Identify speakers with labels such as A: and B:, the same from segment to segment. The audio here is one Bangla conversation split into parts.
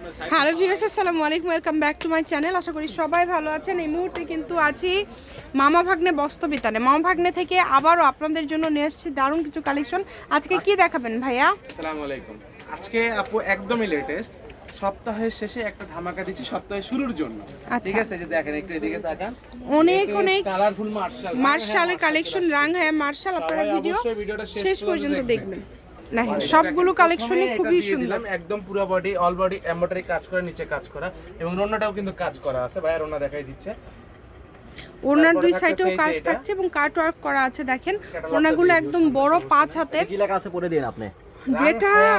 A: হ্যালো ভিউয়ার্স আসসালামু আলাইকুম welcome back to my channel. আশা করি সবাই ভালো আছেন। এই মুহূর্তে কিন্তু আছি মামা ভাগ্নে বস্তবিতানে মামা ভাগ্নে থেকে আবারও আপনাদের জন্য নিয়ে এসেছি দারুণ কিছু কালেকশন। আজকে কি দেখাবেন ভাইয়া?
B: আসসালামু আলাইকুম। আজকে আপু একদমই লেটেস্ট সপ্তাহের শেষে একটা ধামাকা দিচ্ছি সপ্তাহের শুরুর জন্য।
A: আচ্ছা।
B: ঠিক আছে যে দেখেন একটু এদিকে তাকান।
A: অনেক অনেক
B: কালারফুল মার্শাল
A: মার্শালের কালেকশন রাং হ্যাঁ মার্শাল আপনারা ভিডিও
B: শেষ
A: পর্যন্ত দেখবেন। দেখেন সবগুলো কালেকশনই খুবই সুন্দর।
B: একদম পুরো বডি অল বডি এমব্রয়ডারি কাজ করা নিচে কাজ করা এবং রোনাটাও কিন্তু কাজ করা আছে রোনা দেখাই দিচ্ছে।
A: ওনার দুই সাইডেও কাজ থাকছে এবং কাট ওয়ার্ক করা আছে দেখেন। ওনাগুলো একদম বড় পাঁচ হাতের
C: দিন আপনি?
A: যেটা
B: হায়া।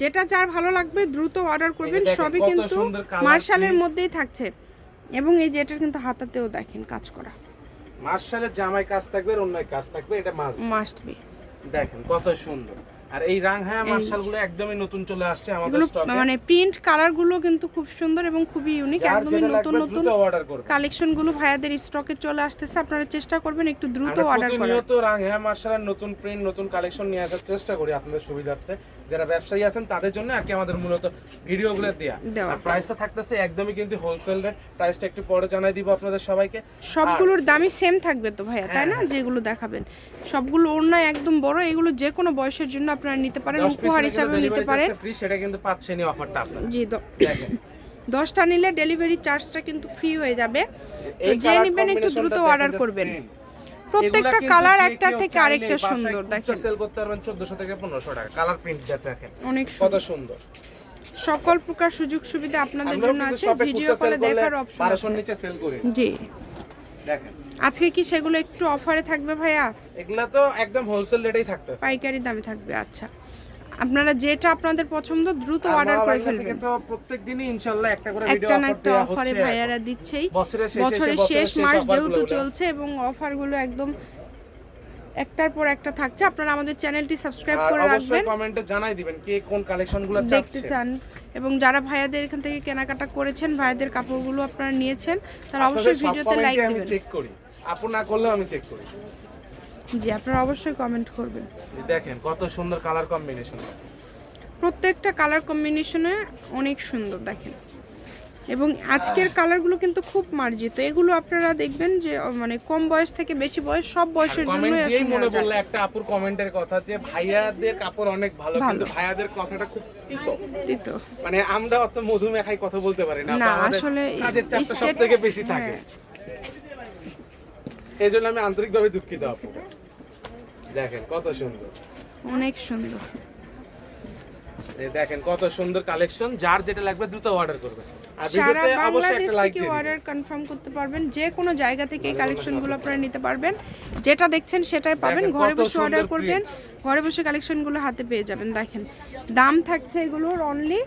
A: যেটা যার ভালো লাগবে দ্রুত অর্ডার করবেন সবই কিন্তু
B: সুন্দর
A: মার্শালের মধ্যেই থাকছে। এবং এই যে এটার কিন্তু হাতাতেও দেখেন কাজ করা।
B: মার্শালের জামায় কাজ থাকবে রোনায় কাজ থাকবে এটা মাছ
A: মাস্ট বি
B: দেখেন কত সুন্দর। আর এই রাংহায়া মার্শালগুলো একদমই নতুন চলে আসছে আমাদের স্টকে
A: মানে প্রিন্ট কালারগুলো কিন্তু খুব সুন্দর এবং খুবই ইউনিক একদমই নতুন নতুন
B: দ্রুত অর্ডার করবে।
A: কালেকশনগুলো ভাইয়াদের স্টকে চলে আসতেছে আপনারা চেষ্টা করবেন একটু দ্রুত অর্ডার করার।
B: প্রতিনিয়ত রাংহায়া মার্শালের নতুন প্রিন্ট নতুন কালেকশন নিয়ে আসার চেষ্টা করি আপনাদের সুবিধার্থে। যারা ব্যবসায়ী আছেন তাদের জন্য আর কি আমাদের মূলত ভিডিওগুলো দেয়া।
A: দেওয়া।
B: আর প্রাইসটা থাকতেছে একদমই কিন্তু হোলসেল রেট প্রাইসটা একটু পরে জানাই দিব আপনাদের সবাইকে।
A: সবগুলোর দামই সেম থাকবে তো ভাইয়া তাই
B: হ্যাঁ,
A: না যেগুলো দেখাবেন। সবগুলো ওড়নায় একদম বড় এগুলো যে কোনো বয়সের জন্য আপনারা নিতে পারেন উপহার হিসাবে নিতে পারেন।
B: ফ্রি সেটা কিন্তু পাচ্ছেন অফারটা আপনারা।
A: জি দশটা নিলে ডেলিভারি চার্জটা কিন্তু ফ্রি হয়ে যাবে। যে নেবেন একটু দ্রুত অর্ডার করবেন। প্রত্যেকটা কালার একটা থেকে আরেকটা সুন্দর দেখেন।
B: সেল করতে পারবেন 1400 থেকে 1500 টাকা কালার প্রিন্ট দেখেন।
A: অনেক
B: কত
A: সুন্দর। সকল প্রকার সুযোগ সুবিধা আপনাদের জন্য আছে ভিডিও কলে দেখার অপশন আছে।
B: নিচে সেল করি।
A: জি।
B: দেখেন।
A: আজকে কি সেগুলো একটু অফারে থাকবে ভাইয়া?
B: এগুলা তো একদম হোলসেল রেটেই থাকতেছে।
A: পাইকারি দামে থাকবে আচ্ছা। আপনারা যেটা আপনাদের পছন্দ দ্রুত অর্ডার করে ফেলবেন।
B: তো প্রত্যেকদিনই ইনশাআল্লাহ একটা করে ভিডিও
A: একটা না
B: অফার
A: একটা অফারে ভাইয়ারা দিচ্ছেই।
B: বছরের শেষে
A: মাস যেহেতু চলছে এবং অফারগুলো একদম একটার পর একটা থাকছে। আপনারা আমাদের চ্যানেলটি সাবস্ক্রাইব করে রাখবেন।
B: কমেন্টে জানাই দিবেন কে কোন কালেকশনগুলো
A: দেখতে চান। এবং যারা ভাইয়াদের এখান থেকে কেনাকাটা করেছেন ভাইয়াদের কাপড়গুলো আপনারা নিয়েছেন তারা অবশ্যই ভিডিওতে লাইক দিবেন।
B: চেক করি। আপু না করলেও আমি চেক করি।
A: জি আপনারা অবশ্যই কমেন্ট করবেন।
B: এই দেখেন কত সুন্দর কালার কম্বিনেশন
A: প্রত্যেকটা কালার কম্বিনেশনে অনেক সুন্দর দেখেন। এবং আজকের কালারগুলো কিন্তু খুব মার্জিত। এগুলো আপনারা দেখবেন যে মানে কম বয়স থেকে বেশি বয়স সব বয়সের জন্য
B: দিয়েই মনে পড়ল একটা আপুর কমেন্টের কথা যে ভাইয়াদের কাপড় অনেক ভালো। কিন্তু ভাইয়াদের কথাটা খুব তিতো।
A: দিত
B: মানে আমরা অত মধু মেখাই কথা বলতে পারি না
A: না, আসলে
B: কাজের চাপটা সব থেকে বেশি থাকে।
A: হ্যাঁ।
B: এই জন্য আমি আন্তরিকভাবে দুঃখিত আপু। দেখেন কত সুন্দর।
A: অনেক সুন্দর।
B: এই দেখেন কত সুন্দর কালেকশন যার যেটা লাগবে দ্রুত অর্ডার করবে আর
A: সারা
B: ভিডিওতে অবশ্যই
A: বাংলাদেশ
B: একটা লাইক
A: থেকে। অর্ডার কনফার্ম করতে পারবেন যে কোনো জায়গা থেকে এই কালেকশনগুলো আপনারা নিতে পারবেন যেটা দেখছেন সেটাই পাবেন ঘরে বসে অর্ডার করবেন ঘরে বসে কালেকশনগুলো হাতে পেয়ে যাবেন দেখেন। দাম থাকছে এগুলোর অনলি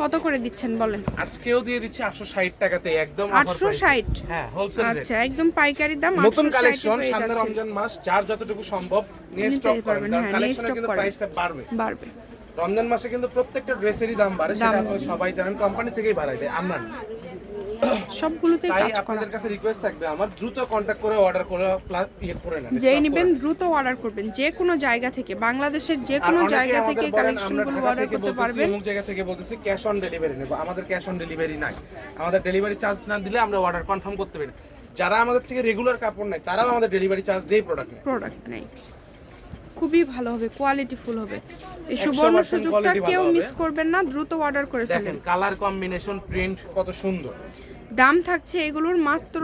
A: কত করে দিচ্ছেন বলেন?
B: আজকেও দিয়ে দিচ্ছি 860 টাকাতে একদম offer
A: আটশো
B: price।
A: ষাট?
B: হ্যাঁ হোলসেল রেট
A: আচ্ছা একদম পাইকারি দাম
B: নতুন কালেকশন সামনে রমজান মাস যার যতটুকু সম্ভব নিয়ে স্টক করবেন কারণ
A: নিয়ে
B: কালেকশনে
A: stock
B: কিন্তু প্রাইসটা বাড়বে।
A: বাড়বে।
B: রমজান মাসে কিন্তু প্রত্যেকটা ড্রেসেরই দাম বাড়ে সেটা সবাই জানেন কোম্পানি থেকেই বাড়ায় দেয় আমরা না
A: সবগুলোতেই
B: তাই
A: কাজ করা।
B: আপনাদের কাছে রিকোয়েস্ট থাকবে আমার দ্রুত কন্টাক্ট করে অর্ডার করে প্লাস ইয়ে করে নেন
A: যেই নেবেন দ্রুত অর্ডার করবেন যে কোনো জায়গা থেকে বাংলাদেশের যে কোনো জায়গা থেকে কালেকশনগুলো অর্ডার করতে পারবেন।
B: অমুক জায়গা থেকে বলতেছি ক্যাশ অন ডেলিভারি নেব আমাদের ক্যাশ অন ডেলিভারি নাই। আমাদের ডেলিভারি চার্জ না দিলে আমরা অর্ডার কনফার্ম করতে পারি না। যারা আমাদের থেকে রেগুলার কাপড় নেয় তারাও আমাদের ডেলিভারি চার্জ দিয়ে প্রোডাক্ট নেয়।
A: প্রোডাক্ট নেই খুবই ভালো হবে কোয়ালিটি ফুল হবে। এই সুবর্ণ সুযোগটা কেউ মিস করবেন না দ্রুত অর্ডার করে
B: দেখেন
A: ফেলেন।
B: কালার কম্বিনেশন প্রিন্ট কত সুন্দর।
A: দাম থাকছে এগুলোর মাত্র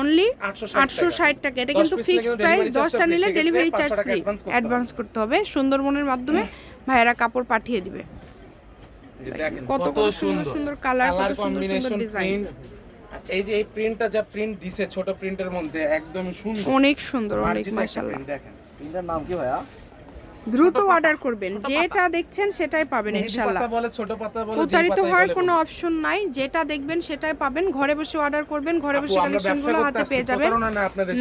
A: অনলি
B: 860
A: আটশো ষাট টাকা। এটা কিন্তু ফিক্সড প্রাইস দশটা নিলে ডেলিভারি চার্জ ফ্রি। অ্যাডভান্স করতে হবে। সুন্দরবনের মাধ্যমে ভাইয়েরা কাপড় পাঠিয়ে দিবে। কত কত সুন্দর সুন্দর। কালার কত সুন্দর সুন্দর ডিজাইন
B: এই যে এই প্রিন্টটা যা প্রিন্ট দিছে ছোট প্রিন্টের মধ্যে একদম সুন্দর।
A: অনেক সুন্দর অনেক মাশাআল্লাহ।
B: দেখেন।
C: তিনটার নাম কি ভাইয়া?
A: দ্রুত অর্ডার করবেন। যেটা দেখছেন সেটাই পাবেন ইনশাআল্লাহ
B: পাতা বলে ছোট পাতা বলে যেই
A: প্রতারিত হওয়ার কোনো অপশন নাই। যেটা দেখবেন সেটাই পাবেন। ঘরে বসে অর্ডার করবেন ঘরে বসে কালেকশনগুলো হাতে পেয়ে যাবেন।
B: না আপনাদের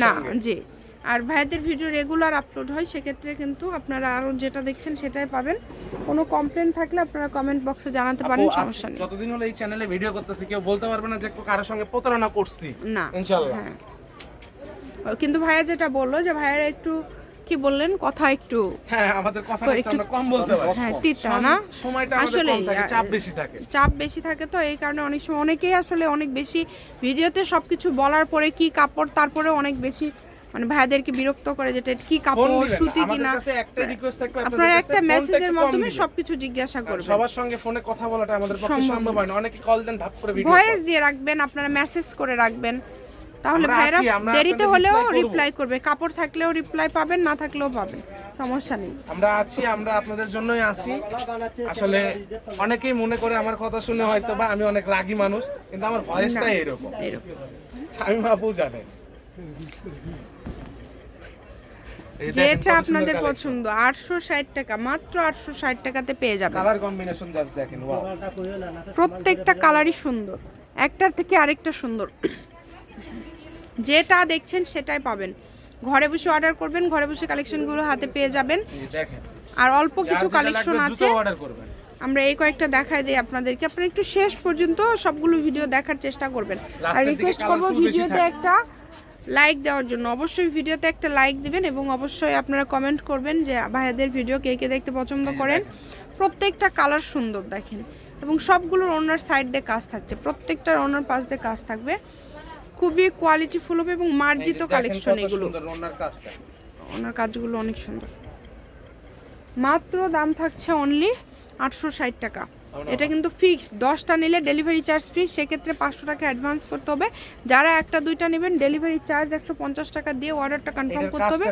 A: জি। আর ভাইয়াদের ভিডিও রেগুলার আপলোড হয় সেক্ষেত্রে কিন্তু আপনারা আরও যেটা দেখছেন সেটাই পাবেন। কোনো কমপ্লেন থাকলে আপনারা কমেন্ট বক্সে জানাতে পারেন সমস্যা নেই।
B: যতদিন হলো এই চ্যানেলে ভিডিও করতেছি কেউ বলতে পারবে না যে কারোর সঙ্গে প্রতারণা করছি।
A: না
B: ইনশাআল্লাহ।
A: হ্যাঁ। কিন্তু ভাইয়া যেটা বলল যে ভাইয়ারা একটু কি বললেন? কথা একটু
B: হ্যাঁ আমাদের কথা একটু কম বলতে পারি
A: হ্যাঁ তিতা না?
B: সময়টা
A: আসলে
B: চাপ বেশি থাকে।
A: চাপ বেশি থাকে তো এই কারণে অনেক সময় অনেকেই আসলে অনেক বেশি ভিডিওতে সবকিছু বলার পরে কি কাপড় তারপরে অনেক বেশি মানে ভাইদেরকে বিরক্ত করে যেটা কি কাপড় সুতি কিনা।
B: একটা রিকোয়েস্ট থাকবে
A: আপনারা একটা মেসেজের মাধ্যমে সবকিছু জিজ্ঞাসা করবেন।
B: সবার সঙ্গে ফোনে কথা বলাটা আমাদের পক্ষে
A: সম্ভব
B: হয় না। অনেকে কল দেন করে ভিডিও
A: ভয়েস দিয়ে রাখবেন আপনারা মেসেজ করে রাখবেন। তাহলে ভাইরা দেরিতে হলেও রিপ্লাই করবে। কাপড় থাকলেও রিপ্লাই পাবেন না থাকলেও পাবেন। সমস্যা নেই।
B: আমরা আছি আমরা আপনাদের জন্যই আছি। আসলে অনেকেই মনে করে আমার কথা শুনে হয়তো বা আমি অনেক রাগী মানুষ কিন্তু আমার ভয়েসটাই এরকম।
A: এরকম।
B: স্বামী বাবু জানে
A: যেটা আপনাদের পছন্দ আটশো ষাট টাকা মাত্র আটশো ষাট টাকাতে পেয়ে যাবেন।
B: কালার কম্বিনেশন জাস্ট দেখেন
A: প্রত্যেকটা কালারই সুন্দর। একটার থেকে আরেকটা সুন্দর। যেটা দেখছেন সেটাই পাবেন। ঘরে বসে অর্ডার করবেন ঘরে বসে কালেকশনগুলো হাতে পেয়ে যাবেন। আর অল্প কিছু কালেকশন আছে আমরা এই কয়েকটা দেখায় দিই আপনাদেরকে। আপনারা একটু শেষ পর্যন্ত সবগুলো ভিডিও দেখার চেষ্টা করবেন। আর রিকোয়েস্ট করব ভিডিওতে একটা লাইক দেওয়ার জন্য। অবশ্যই ভিডিওতে একটা লাইক দিবেন এবং অবশ্যই আপনারা কমেন্ট করবেন যে ভাইয়াদের ভিডিও কে কে দেখতে পছন্দ
B: হ্যাঁ,
A: করেন। প্রত্যেকটা কালার সুন্দর দেখেন। এবং সবগুলোর ওনার সাইড দিয়ে কাজ থাকছে। প্রত্যেকটার ওনার পাশ দিয়ে কাজ থাকবে। খুবই কোয়ালিটিফুল হবে এবং মার্জিত কালেকশন এগুলো।
B: ওনার
A: কাজগুলো অনেক সুন্দর। মাত্র দাম থাকছে অনলি আটশো ষাট টাকা। এটা কিন্তু ফিক্সড দশটা নিলে ডেলিভারি চার্জ ফ্রি সেক্ষেত্রে পাঁচশো টাকা অ্যাডভান্স করতে হবে। যারা একটা দুইটা নেবেন ডেলিভারি চার্জ একশো পঞ্চাশ টাকা দিয়ে অর্ডারটা কনফার্ম করতে হবে।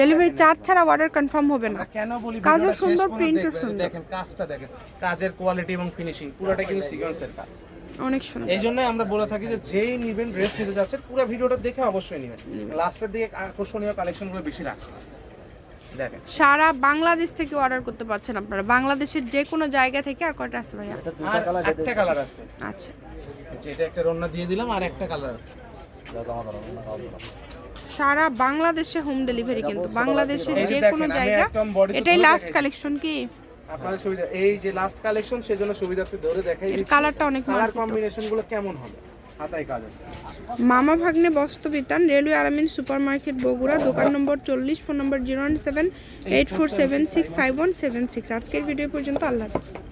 A: ডেলিভারি চার্জ ছাড়া অর্ডার কনফার্ম হবে না।
B: কেন বলি শেষ
A: সুন্দর,
B: দেখবেন।
A: সুন্দর।
B: দেখেন কাজটা দেখেন। কাজের কোয়ালিটি এবং ফিনিশিং পুরোটা কিন্তু সিকোয়েন্সের কাজ।
A: অনেক সুন্দর।
B: এই জন্যই আমরা বলে থাকি যে যেই নিবেন ড্রেস নিতে যাচ্ছেন পুরো ভিডিওটা দেখে অবশ্যই নেবেন। লাস্টের দিকে আকর্ষণীয় কালেকশনগুলো বেশি রাখবেন
A: সারা বাংলাদেশ থেকে অর্ডার করতে পারছেন আপনারা। বাংলাদেশের যে কোনো জায়গা থেকে আর কয়টা আছে ভাইয়া?
B: আর একটা কালার আছে।
A: আচ্ছা।
B: যেটা একটা রন্না দিয়ে দিলাম আর একটা কালার আছে।
A: সারা বাংলাদেশে হোম ডেলিভারি কিন্তু। বাংলাদেশের
B: যে
A: কোনো জায়গা। এটাই লাস্ট কালেকশন কি?
B: আপনাদের সুবিধা এই যে লাস্ট কালেকশন সেজন্য সুবিধার্থে ধরে দেখাই দিচ্ছি।
A: কালারটা অনেক
B: কালার কম্বিনেশনগুলো কেমন হবে? হাতায় কাজ আছে।
A: Mama Bhagne Bostrobitan railway Aramin super market Bogura দোকান নম্বর চল্লিশ phone number zero one seven eight four seven six five one seven six. আজকের ভিডিও পর্যন্ত আল্লাহ হাফেজ।